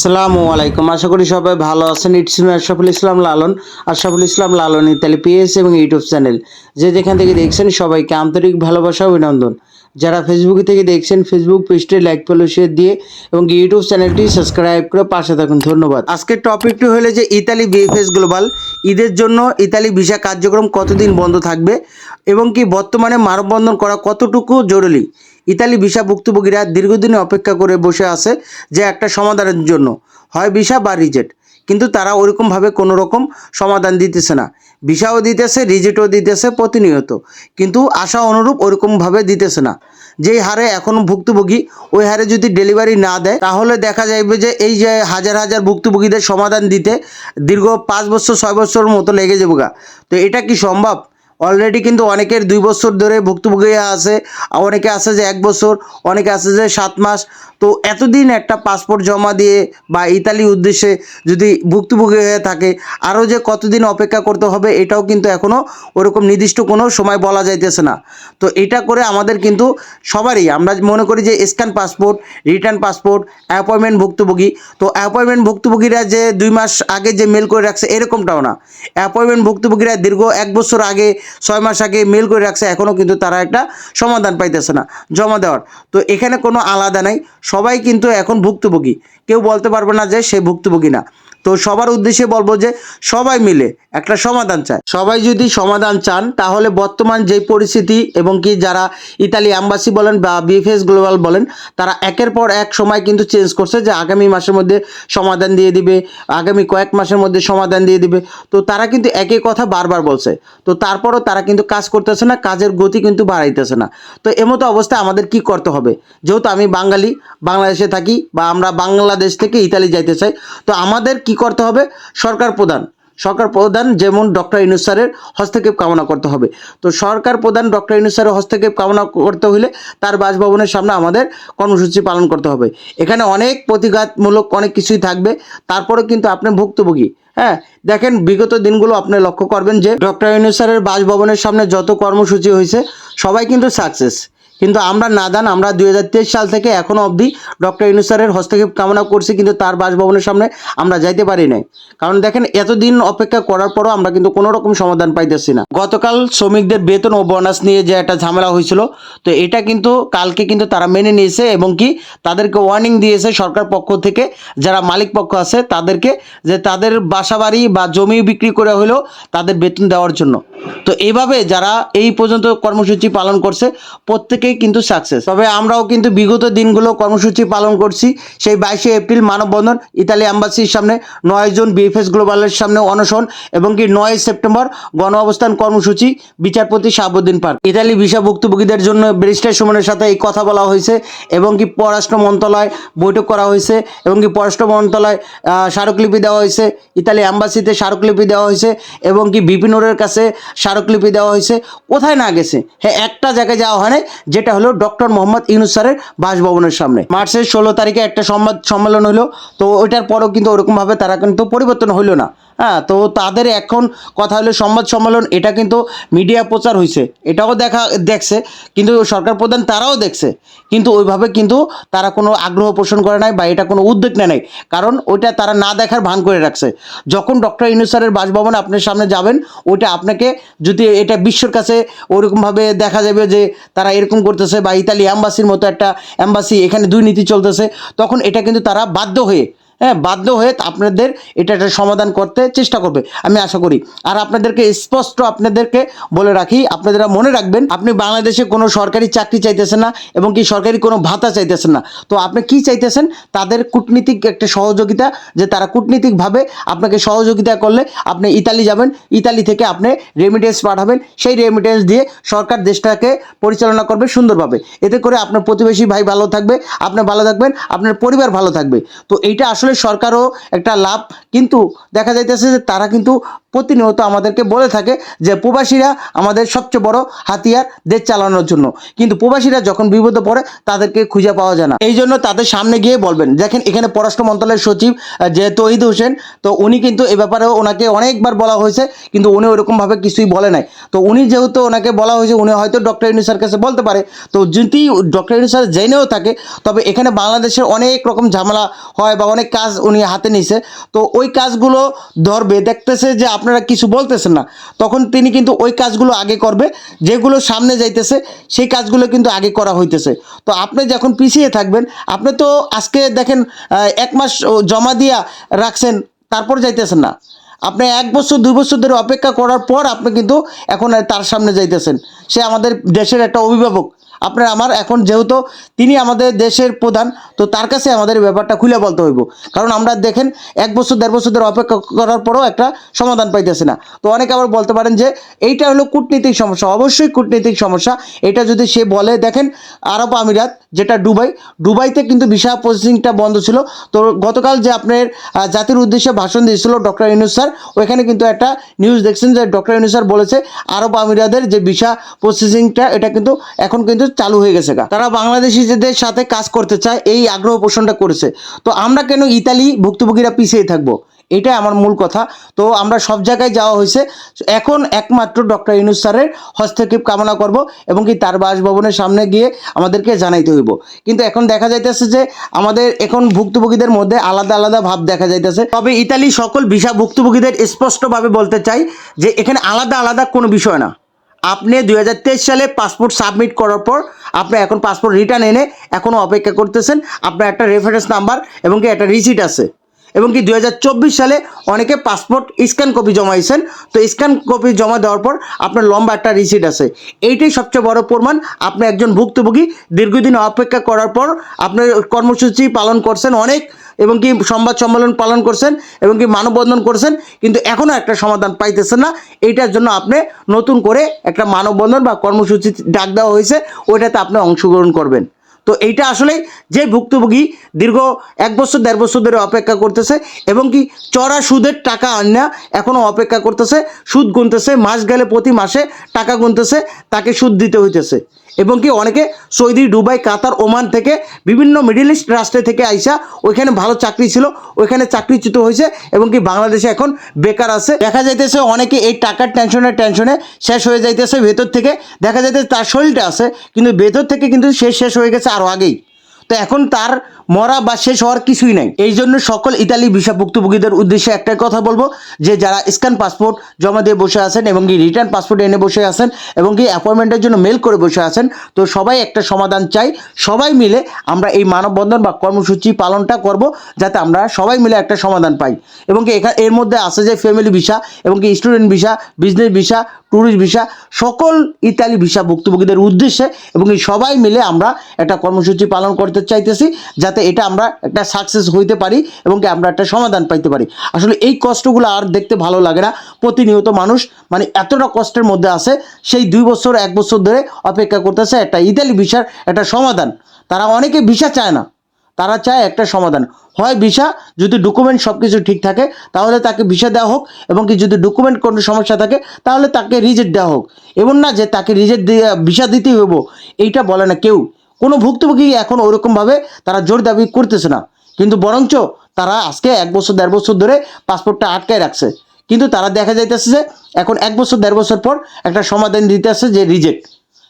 আসসালামু আলাইকুম। আশা করি সবাই ভালো আছেন। It's Ashraful Islam Lalon. Ashraful Islam Lalon Italy PS এবং ইউটিউব চ্যানেল যে যেখান থেকে দেখছেন সবাইকে আন্তরিক ভালোবাসা, অভিনন্দন। যারা ফেসবুক থেকে দেখছেন ফেসবুক পেজটি লাইক ফলো শেয়ার দিয়ে এবং ইউটিউব চ্যানেলটি সাবস্ক্রাইব করে পাশে থাকুন। ধন্যবাদ। আজকের টপিকটি হলো যে ইতালি বিএফএস গ্লোবাল ঈদের জন্য ইতালি ভিসা কার্যক্রম কতদিন বন্ধ থাকবে এবং কি বর্তমানে মানববন্ধন করা কতটুকু জরুরি? ইতালি ভিসা ভুক্তভোগীরা দীর্ঘদিনে অপেক্ষা করে বসে আছে যে একটা সমাধানের জন্য। হয় ভিসা বা রিজেক্ট। কিন্তু তারা ওরকমভাবে কোনো রকম সমাধান দিতেছে না। ভিসাও দিতেছে রিজেক্টও দিতেছে, প্রতিনিয়ত। কিন্তু আশা অনুরূপ ওরকমভাবে দিতেছে না। যেই হারে এখন ভুক্তভোগী, ওই হারে যদি ডেলিভারি না দেয়, তাহলে দেখা যাবে যে এই যে হাজার হাজার ভুক্তভোগীদের সমাধান দিতে দীর্ঘ পাঁচ বছর, ছয় বছর মতো লেগে যাবে গা তো এটা কি সম্ভব? অলরেডি কিন্তু অনেকের দুই বছর ধরে ভুক্তভোগী আছে, অনেকে আছে যে এক বছর, অনেকে আছে যে সাত মাস। তো এতদিন একটা পাসপোর্ট জমা দিয়ে বা ইতালি উদ্দেশ্যে যদি ভুক্তভোগী হয়ে থাকে, আরও যে কতদিন অপেক্ষা করতে হবে এটাও কিন্তু এখনও ওরকম নির্দিষ্ট কোনো সময় বলা যাইতেছে না। তো এটা করে আমাদের কিন্তু সবারই, আমরা মনে করি যে scan passport return passport appointment ভুক্তভোগী, তো অ্যাপয়েন্টমেন্ট ভুক্তভোগীরা যে দুই মাস আগে যে মেল করে রাখছে এরকমটাও না। অ্যাপয়েন্টমেন্ট ভুক্তভোগীরা দীর্ঘ এক বছর আগে, ছয় মাস আগে মেল করে রাখছে এখনও কিন্তু তারা একটা সমাধান পাইতেছে না, জমা দেওয়ার। তো এখানে কোনো আলাদা নাই সবাই কিন্তু এখন ভুক্তভোগী। কেউ বলতে পারবে না যে সে ভুক্তভোগী না। তো সবার উদ্দেশ্যে বলব যে সবাই মিলে একটা সমাধান চায় সবাই যদি সমাধান চান, তাহলে বর্তমান যে পরিস্থিতি এবং কি যারা ইতালি অ্যাম্বাসি বলেন বা বিএফএস গ্লোবাল বলেন, তারা একের পর এক সময় কিন্তু চেঞ্জ করছে যে আগামী মাসের মধ্যে সমাধান দিয়ে দিবে, আগামী কয়েক মাসের মধ্যে সমাধান দিয়ে দিবে। তো তারা কিন্তু একই কথা বারবার বলছে। তো তারপরও তারা কিন্তু কাজ করতেছে না, কাজের গতি কিন্তু বাড়াইতেছে না। তো এমতো অবস্থায় আমাদের কি করতে হবে? যেহেতু আমি বাঙালি, বাংলাদেশে থাকি বা আমরা বাংলাদেশ থেকে ইতালি যাইতে চাই, তো আমাদের কি করতে হবে? সরকার প্রধান। সরকার প্রধান যেমন ডক্টর ইনুস স্যারের হস্তক্ষেপ কামনা করতে হবে। তো সরকার প্রধান ডক্টর ইনুস স্যারের হস্তক্ষেপ কামনা করতে হলে তার বাসভবনের সামনে আমাদের কর্মসূচি পালন করতে হবে। এখানে অনেক প্রতিঘাতমূলক অনেক কিছুই থাকবে। তারপরে কিন্তু আপনি ভুক্তভোগী। হ্যাঁ দেখেন বিগত দিনগুলো আপনি লক্ষ্য করবেন যে ডক্টর ইনুস স্যারের বাসভবনের সামনে যত কর্মসূচি হয়েছে সবাই কিন্তু সাকসেস। কিন্তু আমরা না নাদান আমরা দু হাজার তেইশ সাল থেকে এখনও অবধি ডক্টর ইনু স্যারের হস্তক্ষেপ কামনা করছি, কিন্তু তার বাসভবনের সামনে আমরা যাইতে পারি নাই। কারণ দেখেন, এতদিন অপেক্ষা করার পরও আমরা কিন্তু কোনো রকম সমাধান পাইতেছি না। গতকাল শ্রমিকদের বেতন ও বোনাস নিয়ে যে একটা ঝামেলা হয়েছিল, তো এটা কিন্তু কালকে কিন্তু তারা মেনে নিয়েছে এবং কি তাদেরকে ওয়ার্নিং দিয়েছে সরকার পক্ষ থেকে, যারা মালিক পক্ষ আছে তাদেরকে যে তাদের বাসাবাড়ি বা জমি বিক্রি করে হলেও তাদের বেতন দেওয়ার জন্য। তো এইভাবে যারা এই পর্যন্ত কর্মসূচি পালন করছে, প্রত্যেকেই কিন্তু সাকসেস তবে আমরাও কিন্তু বিগত দিনগুলো কর্মসূচি পালন করছি। সেই বাইশে এপ্রিল মানববন্ধন, ইতালি অ্যাম্বাসির সামনে নয় জন বিএফএস গ্লোবালের সামনে অনশন এবং কি নয় সেপ্টেম্বর গণ অবস্থান কর্মসূচি, বিচারপতি শাহাবুদ্দিন পার্ক। ইতালি ভিসা ভুক্তভোগীদের জন্য ব্যারিস্টার সুমনের সাথে এই কথা বলা হয়েছে এবং কি পররাষ্ট্র মন্ত্রণালয় বৈঠক করা হয়েছে এবং কি পররাষ্ট্র মন্ত্রণালয় স্মারকলিপি দেওয়া হয়েছে। ইতালি অ্যাম্বাসিতে স্মারকলিপি দেওয়া হয়েছে এবং কি বিপিনোরের কাছে স্মারকলিপি দেওয়া হয়েছে। কোথায় না গেছে? হ্যাঁ একটা জায়গায় যাওয়া হয় যেটা হলো ডক্টর মোহাম্মদ ইউনুস স্যারের বাসভবনের সামনে। মার্চের ষোলো তারিখে একটা সংবাদ সম্মেলন হলো, তো ওইটার পরও কিন্তু ওরকমভাবে তারা কিন্তু পরিবর্তন হইল না। হ্যাঁ তো তাদের এখন কথা হলো সংবাদ সম্মেলন, এটা কিন্তু মিডিয়া প্রচার হয়েছে এটাও দেখা, দেখছে, কিন্তু সরকার প্রধান তারাও দেখছে। কিন্তু ওইভাবে কিন্তু তারা কোনো আগ্রহ পোষণ করে নাই বা এটা কোনো উদ্যোগ নেয় নাই। কারণ ওইটা তারা না দেখার ভান করে রাখছে। যখন ডক্টর ইনুসারের বাসভবন আপনার সামনে যাবেন, ওইটা আপনাকে যদি এটা বিশ্বর কাছে ওরকমভাবে দেখা যাবে যে তারা এরকম করতেছে বা ইতালি অ্যাম্বাসির মতো একটা অ্যাম্বাসি এখানে দুর্নীতি চলতেছে, তখন এটা কিন্তু তারা বাধ্য হয়ে হ্যাঁ বাধ্য হয়ে আপনাদের এটা একটা সমাধান করতে চেষ্টা করবে, আমি আশা করি। আর আপনাদেরকে স্পষ্ট আপনাদেরকে বলে রাখি আপনারা মনে রাখবেন, আপনি বাংলাদেশে কোনো সরকারি চাকরি চাইতেছেন না এবং কি সরকারি কোনো ভাতা চাইতেছেন না। তো আপনি কি চাইতেছেন? তাদের কূটনীতিক একটা সহযোগিতা, যে তারা কূটনীতিকভাবে আপনাকে সহযোগিতা করলে আপনি ইতালি যাবেন, ইতালি থেকে আপনি রেমিটেন্স পাঠাবেন, সেই রেমিটেন্স দিয়ে সরকার দেশটাকে পরিচালনা করবে সুন্দরভাবে। এতে করে আপনার প্রতিবেশী ভাই ভালো থাকবে, আপনি ভালো থাকবেন, আপনার পরিবার ভালো থাকবে। তো এইটা আসলে সরকারও একটা লাভ, কিন্তু দেখা যাইতেছে যে তারা কিন্তু প্রতিনিয়ত আমাদেরকে বলে থাকে যে প্রবাসীরা আমাদের সবচেয়ে বড় হাতিয়ার দেশ চালানোর জন্য। কিন্তু প্রবাসীরা যখন বিপদে পড়ে, তাদেরকে খুঁজে পাওয়া যায় না। এই জন্য তাদের সামনে গিয়ে বলবেন, দেখেন এখানে পররাষ্ট্র মন্ত্রণালয়ের সচিব যে তহিদ হোসেন, তো উনি কিন্তু এ ব্যাপারে ওনাকে অনেকবার বলা হয়েছে, কিন্তু উনি ওরকমভাবে কিছুই বলে নাই। তো উনি যেহেতু ওনাকে বলা হয়েছে, উনি হয়তো ডক্টর ইউনুসার কাছে বলতে পারে। তো যদি ডক্টর ইউনুসার জেনেও থাকে, তবে এখানে বাংলাদেশের অনেক রকম ঝামেলা হয় বা অনেক কাজ উনি হাতে নিছে। তো ওই কাজগুলো ধরবে, দেখতেছে যে আপনারা কিছু বলতেছেন না। তখন তিনি কিন্তু ওই কাজগুলো আগে করবে, যেগুলো সামনে যাইতেছে, সেই কাজগুলো কিন্তু আগে করা হইতেছে। তো আপনি যখন পিছিয়ে থাকবেন, আপনি তো আজকে দেখেন এক মাস জমা দিয়া রাখছেন, তারপর যাইতেছেন না। আপনি এক বছর, দুই বছর ধরে অপেক্ষা করার পর আপনি কিন্তু এখন তার সামনে যাইতেছেন। সে আমাদের দেশের একটা অভিভাবক। আপনার আমার এখন যেহেতু তিনি আমাদের দেশের প্রধান, তো তার কাছে আমাদের ব্যাপারটা খুলে বলতে হইব। কারণ আমরা দেখেন, এক বছর, দেড় বছর ধরে অপেক্ষা করার পরেও একটা সমাধান পাইতেছে না। তো অনেকে আবার বলতে পারেন যে, এইটা হলো কূটনীতিক সমস্যা। অবশ্যই কূটনীতিক সমস্যা। এটা যদি সে বলে, দেখেন, আরব আমিরাত, যেটা দুবাই, দুবাইতে কিন্তু ভিসা প্রসেসিংটা বন্ধ ছিল। তো গতকাল যে আপনার জাতির উদ্দেশ্যে ভাষণ দিয়েছিল ডক্টর ইউনুস স্যার ওইখানে কিন্তু একটা নিউজ দেখছেন যে ডক্টর ইউনিসার বলেছে, আরব আমিরাদের যে ভিসা প্রসেসিংটা এটা কিন্তু এখন কিন্তু চালু হয়ে গেছে। তারা বাংলাদেশিদের সাথে কাজ করতে চায়, এই আগ্রহ পোষণটা করেছে তো আমরা কেন ইতালি ভুক্তভোগীরা পিছিয়ে থাকব এটাই আমার মূল কথা। তো আমরা সব জায়গায় যাওয়া হয়েছে। এখন একমাত্র ডক্টর ইউনুস স্যারের হস্তক্ষেপ কামনা করব এবং কি তার বাসভবনের সামনে গিয়ে আমাদেরকে জানাইতে হইব। কিন্তু এখন দেখা যাইতেছে যে আমাদের এখন ভুক্তভোগীদের মধ্যে আলাদা আলাদা ভাব দেখা যাইতেছে। তবে ইতালি সকল ভিসা ভুক্তভোগীদের স্পষ্টভাবে বলতে চাই যে এখানে আলাদা আলাদা কোনো বিষয় না। আপনি দুই হাজার তেইশ সালে পাসপোর্ট সাবমিট করার পর আপনি এখন পাসপোর্ট রিটার্ন এনে এখনও অপেক্ষা করতেছেন। আপনার একটা রেফারেন্স নাম্বার এবং কি একটা রিসিট আছে। এবং কি দু হাজার চব্বিশ সালে অনেকে পাসপোর্ট স্ক্যান কপি জমাইছেন। তো স্ক্যান কপি জমা দেওয়ার পর আপনার লম্বা একটা রিসিট আছে। এইটাই সবচেয়ে বড় প্রমাণ। আপনি একজন ভুক্তভোগী দীর্ঘদিন অপেক্ষা করার পর আপনার কর্মসূচি পালন করছেন অনেক এবং কি সংবাদ সম্মেলন পালন করছেন এবং কি মানববন্ধন করছেন, কিন্তু এখনও একটা সমাধান পাইতেছেন না। এইটার জন্য আপনি নতুন করে একটা মানববন্ধন বা কর্মসূচি ডাক দেওয়া হয়েছে, ওইটাতে আপনি অংশগ্রহণ করবেন। তো এইটা আসলে যে ভুক্তভোগী দীর্ঘ এক বছর, দেড় বছর ধরে অপেক্ষা করতেছে এবং কি চড়া সুদের টাকা আন্না এখনও অপেক্ষা করতেছে, সুদ গুনতেছে, মাস গেলে প্রতি মাসে টাকা গুনতেছে, তাকে সুদ দিতে হইতেছে। এবং কি অনেকে সৌদি, দুবাই, কাতার, ওমান থেকে বিভিন্ন মিডিল ইস্ট রাষ্ট্রে থেকে আইসা ওইখানে ভালো চাকরি ছিল, ওইখানে চাকরিচ্যুত হয়েছে এবং কি বাংলাদেশে এখন বেকার আছে। দেখা যাইতেছে অনেকে এই টাকার টেনশনে টেনশনে শেষ হয়ে যাইতেছে ভেতর থেকে। দেখা যাইতেছে তার শরীরটা আছে, কিন্তু ভেতর থেকে কিন্তু সে শেষ হয়ে গেছে আরও আগেই তো এখন তার মরা বা শেষ হওয়ার কিছুই নাই। এই জন্য সকল ইতালি ভিসা ভুক্তভোগীদের উদ্দেশ্যে একটাই কথা বলব যে, যারা স্ক্যান পাসপোর্ট জমা দিয়ে বসে আছেন এবং কি রিটার্ন পাসপোর্ট এনে বসে আছেন এবং কি অ্যাপয়েন্টমেন্টের জন্য মেল করে বসে আছেন, তো সবাই একটা সমাধান চাই। সবাই মিলে আমরা এই মানববন্ধন বা কর্মসূচি পালনটা করব যাতে আমরা সবাই মিলে একটা সমাধান পাই। এবং কি এখানে এর মধ্যে আছে যে, ফ্যামিলি ভিসা এবং কি student visa, business visa, tourist visa, সকল ইতালি ভিসা ভুক্তভোগীদের উদ্দেশ্যে এবং সবাই মিলে আমরা একটা কর্মসূচি পালন করতে চাইতেছি যাতে এটা আমরা একটা সাকসেস হইতে পারি এবং কি আমরা একটা সমাধান পাইতে পারি। আসলে এই কষ্টগুলো আর দেখতে ভালো লাগে না। প্রতিনিয়ত মানুষ মানে এতটা কষ্টের মধ্যে আছে, সেই দুই বছর, এক বছর ধরে অপেক্ষা করতেছে একটা ইতালি ভিসার একটা সমাধান। তারা অনেকে ভিসা চায় না। তারা চায় একটা সমাধান। হয় ভিসা, যদি ডকুমেন্ট সব কিছু ঠিক থাকে, তাহলে তাকে ভিসা দেওয়া হোক এবং কি যদি ডকুমেন্ট কোনো সমস্যা থাকে, তাহলে তাকে রিজেক্ট দেওয়া হোক। এমন না যে তাকে রিজেক্ট দিয়ে ভিসা দিতেই হব এইটা বলে না কেউ। কোনো ভুক্তভোগী এখন ওরকমভাবে তারা জোর দাবি করতেছে না। কিন্তু বরঞ্চ তারা আজকে এক বছর, দেড় বছর ধরে পাসপোর্টটা আটকায় রাখছে। কিন্তু তারা দেখা যাইতেছে যে এখন এক বছর, দেড় বছর পর একটা সমাধান দিতে আসছে যে রিজেক্ট।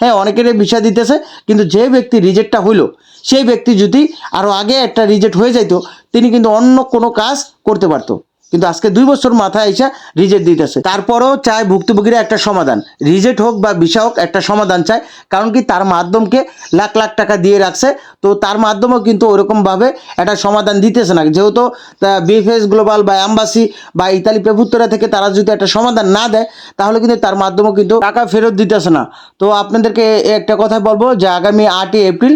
হ্যাঁ অনেকের ভিসা দিতেছে, কিন্তু যে ব্যক্তি রিজেক্টটা হইল, সেই ব্যক্তি যদি আরও আগে একটা রিজেক্ট হয়ে যাইতো, তিনি কিন্তু অন্য কোনো কাজ করতে পারতো। কিন্তু আজকে দুই বছর মাথায় এসে রিজেক্ট দিতেছে। তারপরেও চায় ভুক্তভোগীরা একটা সমাধান। রিজেক্ট হোক বা ভিসা হোক, একটা সমাধান চায়। কারণ কি তার মাধ্যমকে লাখ লাখ টাকা দিয়ে রাখছে। তো তার মাধ্যমেও কিন্তু ওরকমভাবে একটা সমাধান দিতেছে না। যেহেতু বিএফএস গ্লোবাল বা অ্যাম্বাসি বা ইতালি প্রভুত্বরা থেকে তারা যদি একটা সমাধান না দেয়, তাহলে কিন্তু তার মাধ্যমেও কিন্তু টাকা ফেরত দিতেছে না। তো আপনাদেরকে একটা কথা বলব যে আগামী আটই এপ্রিল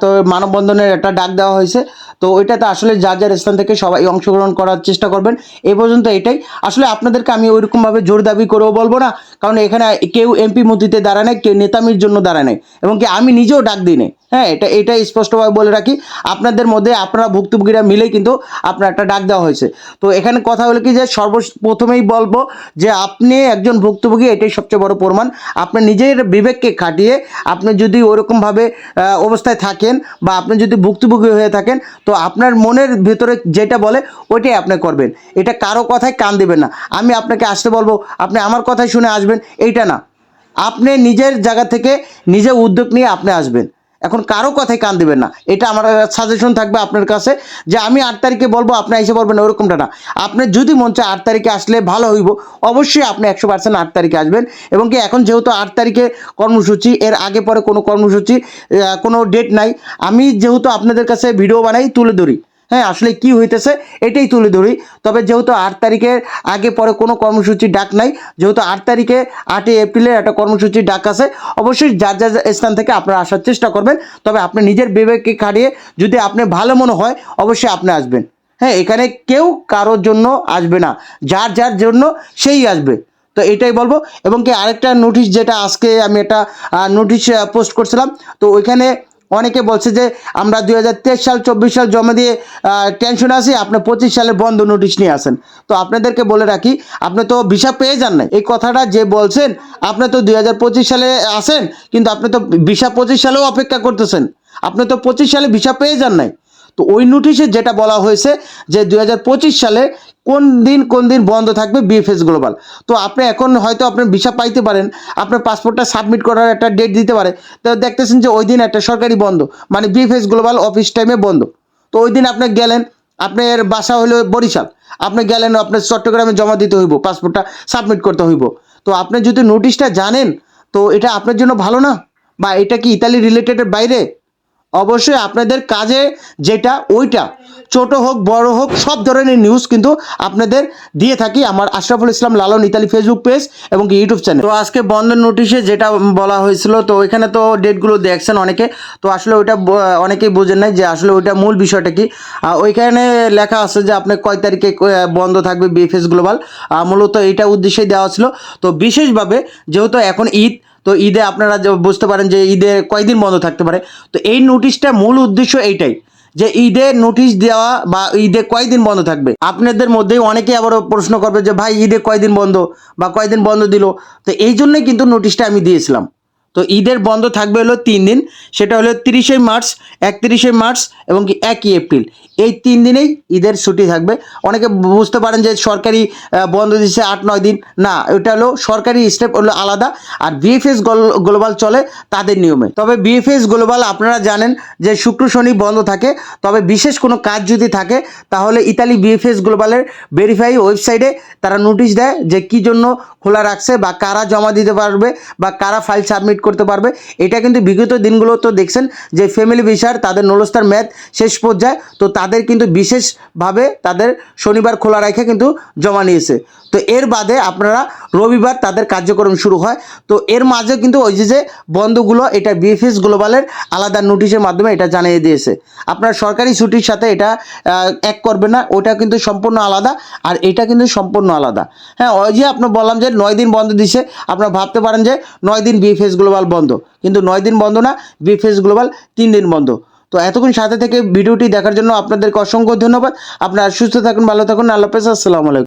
তো মানববন্ধনের একটা ডাক দেওয়া হয়েছে। তো ওইটাতে আসলে যার যার স্থান থেকে সবাই অংশগ্রহণ করার চেষ্টা করবেন। এই পর্যন্ত এটাই। আসলে আপনাদেরকে আমি ওইরকমভাবে জোর দাবি করেও বলব না, কারণ এখানে কেউ এমপি মন্ত্রীতে দাঁড়ায় নাই, কেউ নেতামির জন্য দাঁড়ায় নাই, এবং কি আমি নিজেও ডাক দিই নাই। হ্যাঁ এটা এটা স্পষ্টভাবে বলে রাখি, আপনাদের মধ্যে আপনারা ভুক্তভোগীরা মিলেই কিন্তু আপনার একটা ডাক দেওয়া হয়েছে। তো এখানে কথা হলো কি যে সর্বপ্রথমেই বলব যে আপনি একজন ভুক্তভোগী, এটাই সবচেয়ে বড় প্রমাণ। আপনি নিজের বিবেককে খাটিয়ে আপনি যদি ওরকমভাবে অবস্থায় থাকেন বা আপনি যদি ভুক্তভোগী হয়ে থাকেন, তো আপনার মনের ভেতরে যেটা বলে, ওইটাই আপনি করবেন। এটা কারও কথায় কান দেবেন না। আমি আপনাকে আসতে বলব, আপনি আমার কথাই শুনে আসবেন, এইটা না। আপনি নিজের জায়গা থেকে নিজে উদ্যোগ নিয়ে আপনি আসবেন। এখন কারও কথায় কান দেবেন না। এটা আমার সাজেশন থাকবে আপনার কাছে যে আমি আট তারিখে বলব, আপনি এসে বলবেন, ওরকমটা না। আপনি যদি মন চায় আট তারিখে আসলে ভালো হইব, অবশ্যই আপনি একশো পার্সেন্ট আট তারিখে আসবেন এবং কি এখন যেহেতু আট তারিখে কর্মসূচি, এর আগে পরে কোনো কর্মসূচি কোনো ডেট নাই। আমি যেহেতু আপনাদের কাছে ভিডিও বানাই, তুলে ধরি। হ্যাঁ আসলে কি হইতেছে, এটাই তুলে ধরি। তবে যেহেতু আট তারিখের আগে পরে কোনো কর্মসূচির ডাক নাই, যেহেতু আট তারিখে আটই এপ্রিলের একটা কর্মসূচির ডাক আছে, অবশ্যই যার যার স্থান থেকে আপনারা আসার চেষ্টা করবেন। তবে আপনি নিজের বিবেককে খাটিয়ে যদি আপনি ভালো মনে হয়, অবশ্যই আপনি আসবেন। হ্যাঁ এখানে কেউ কারোর জন্য আসবে না, যার যার জন্য সেই আসবে। তো এটাই বলব। এবং কি আরেকটা নোটিশ যেটা আজকে আমি একটা নোটিশ পোস্ট করছিলাম, তো ওইখানে অনেকে বলছে যে আমরা দুই হাজার তেইশ সাল, চব্বিশ সাল জমা দিয়ে টেনশন আছি, আপনি পঁচিশ সালে বন্ধ নোটিশ নিয়ে আসেন। তো আপনাদেরকে বলে রাখি, আপনি তো ভিসা পেয়ে যান না এই কথাটা যে বলছেন, আপনি তো দুই হাজার পঁচিশ সালে আসেন, কিন্তু আপনি তো ভিসা পঁচিশ সালেও অপেক্ষা করতেছেন। আপনি তো পঁচিশ সালে ভিসা পেয়ে যান নাই। তো ওই নোটিশে যেটা বলা হয়েছে যে দু হাজার পঁচিশ সালে কোন দিন কোন দিন বন্ধ থাকবে বিএফএস গ্লোবাল তো আপনি এখন হয়তো আপনি ভিসা পাইতে পারেন, আপনার পাসপোর্টটা সাবমিট করার একটা ডেট দিতে পারে। তো দেখতেছেন যে ওই দিন একটা সরকারি বন্ধ মানে বিএফএস গ্লোবাল অফিস টাইমে বন্ধ। তো ওই দিন আপনি গেলেন, আপনার বাসা হলো বরিশাল। আপনি গেলেন, আপনার চট্টগ্রামে জমা দিতে হইব পাসপোর্টটা সাবমিট করতে হইব। তো আপনি যদি নোটিশটা জানেন, তো এটা আপনার জন্য ভালো না? বা এটা কি ইতালি রিলেটেডের বাইরে? অবশ্যই আপনাদের কাজে যেটা, ওইটা। ছোট হোক, বড় হোক, সব ধরনের নিউজ কিন্তু আপনাদের দিয়ে থাকি আমার Ashraful Islam Lalon Italy Facebook page এবং ইউটিউব চ্যানেল তো আজকে বন্ধের নোটিশে যেটা বলা হয়েছিল, তো ওইখানে তো ডেটগুলো দেখছেন অনেকে, তো আসলে ওইটা অনেকেই বোঝেন নাই যে আসলে ওইটা মূল বিষয়টা কি। ওইখানে লেখা আছে যে আপনি কয় তারিখে বন্ধ থাকবে বিএফএস গ্লোবাল মূলত এইটা উদ্দেশ্যেই দেওয়া ছিল। তো বিশেষভাবে যেহেতু এখন ঈদ তো ঈদে আপনারা বুঝতে পারেন যে ঈদে কয়দিন বন্ধ থাকতে পারে। তো এই নোটিশটা মূল উদ্দেশ্য এইটাই যে ঈদে নোটিশ দেওয়া বা ঈদে কয়দিন বন্ধ থাকবে। আপনাদের মধ্যেই অনেকে আবার প্রশ্ন করবে যে, ভাই, ঈদে কয়দিন বন্ধ বা কয়দিন বন্ধ দিল? তো এই জন্যই কিন্তু নোটিশটা আমি দিয়েছিলাম। তো ঈদের বন্ধ থাকবে হলো তিন দিন। সেটা হলো তিরিশে মার্চ, একত্রিশে মার্চ এবং কি একই এপ্রিল। এই তিন দিনেই ঈদের ছুটি থাকবে। অনেকে বুঝতে পারেন যে সরকারি বন্ধ দিচ্ছে আট, নয় দিন। না, এটা হলো সরকারি স্টেপ হলো আলাদা। আর বিএফএস গ্লোবাল চলে তাদের নিয়মে। তবে বিএফএস গ্লোবাল আপনারা জানেন যে শুক্র, শনি বন্ধ থাকে। তবে বিশেষ কোনো কাজ যদি থাকে, তাহলে ইতালি বিএফএস গ্লোবালের ভেরিফাই ওয়েবসাইটে তারা নোটিশ দেয় যে কি জন্য খোলা রাখছে বা কারা জমা দিতে পারবে বা কারা ফাইল সাবমিট করতে পারবে। এটা কিন্তু বিগত দিনগুলো তো দেখছেন যে ফ্যামিলি ভিসার তাদের নলস্তার ম্যাথ শেষ পর্যায়ে, তো তাদের কিন্তু বিশেষভাবে তাদের শনিবার খোলা রেখে কিন্তু জমা নিয়েছে। তো এর বাদে আপনারা রবিবার তাদের কার্যক্রম শুরু হয়। তো এর মাঝে কিন্তু ওই যে যে বন্ধগুলো, এটা বিএফএস গ্লোবালের আলাদা নোটিশের মাধ্যমে এটা জানিয়ে দিয়েছে। আপনার সরকারি ছুটির সাথে এটা এক করবে না, ওটা কিন্তু সম্পূর্ণ আলাদা আর এটা কিন্তু সম্পূর্ণ আলাদা। হ্যাঁ ওই যে আপনার বললাম যে নয় দিন বন্ধ দিছে, আপনারা ভাবতে পারেন যে নয় দিন বিএফএস গ্লোবাল বন্ধ। কিন্তু নয় দিন বন্ধ না বিএফএস গ্লোবাল তিন দিন বন্ধ। তো এতক্ষণ সাথে থেকে ভিডিওটি দেখার জন্য আপনাদেরকে অসংখ্য ধন্যবাদ। আপনারা সুস্থ থাকুন, ভালো থাকুন, আল্লাহ আসসালামু আলাইকুম।